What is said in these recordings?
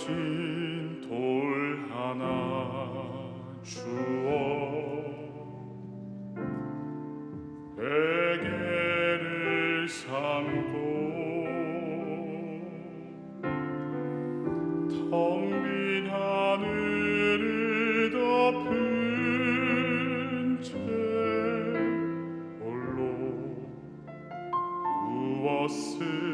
펴진 돌 하나 주어 베개를 삼고 텅 빈 하늘을 덮은 채 홀로 누웠을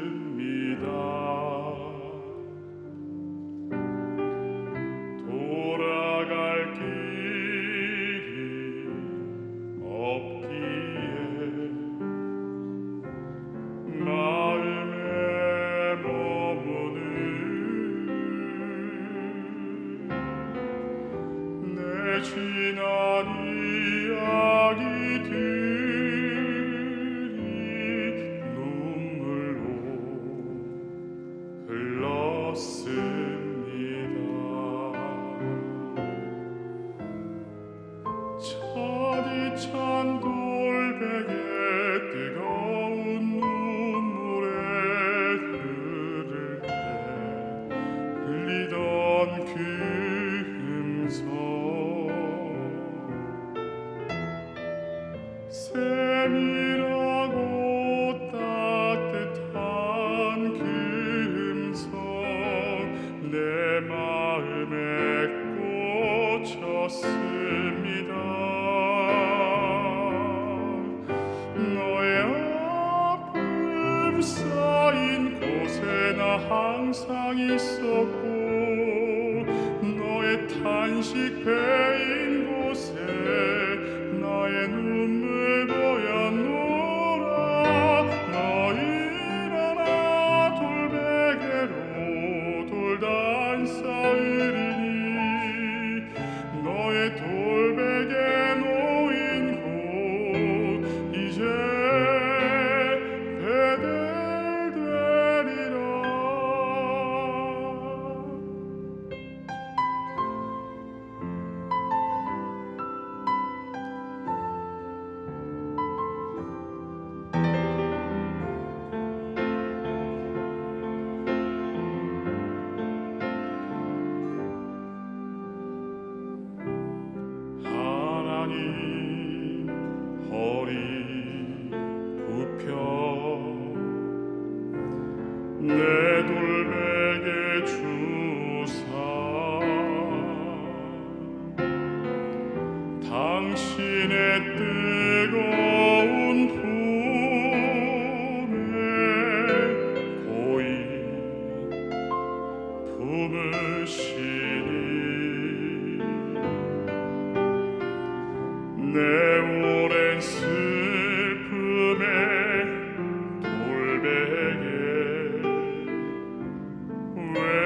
virtue. 세밀하고 따뜻한 금속 내 마음에 꽂혔습니다. 항상 있었고 너의 탄식 배인 당신의 뜻 away.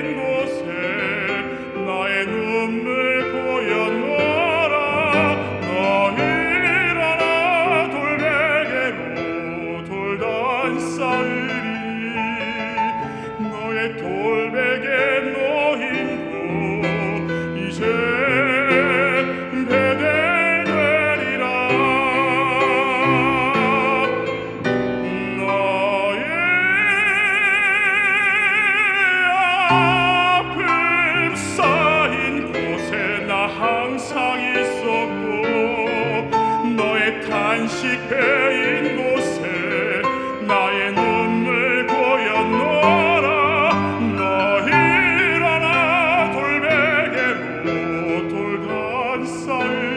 실패인 곳에 나의 눈물 고였노라 너 일어나 돌베개로 돌간 쌀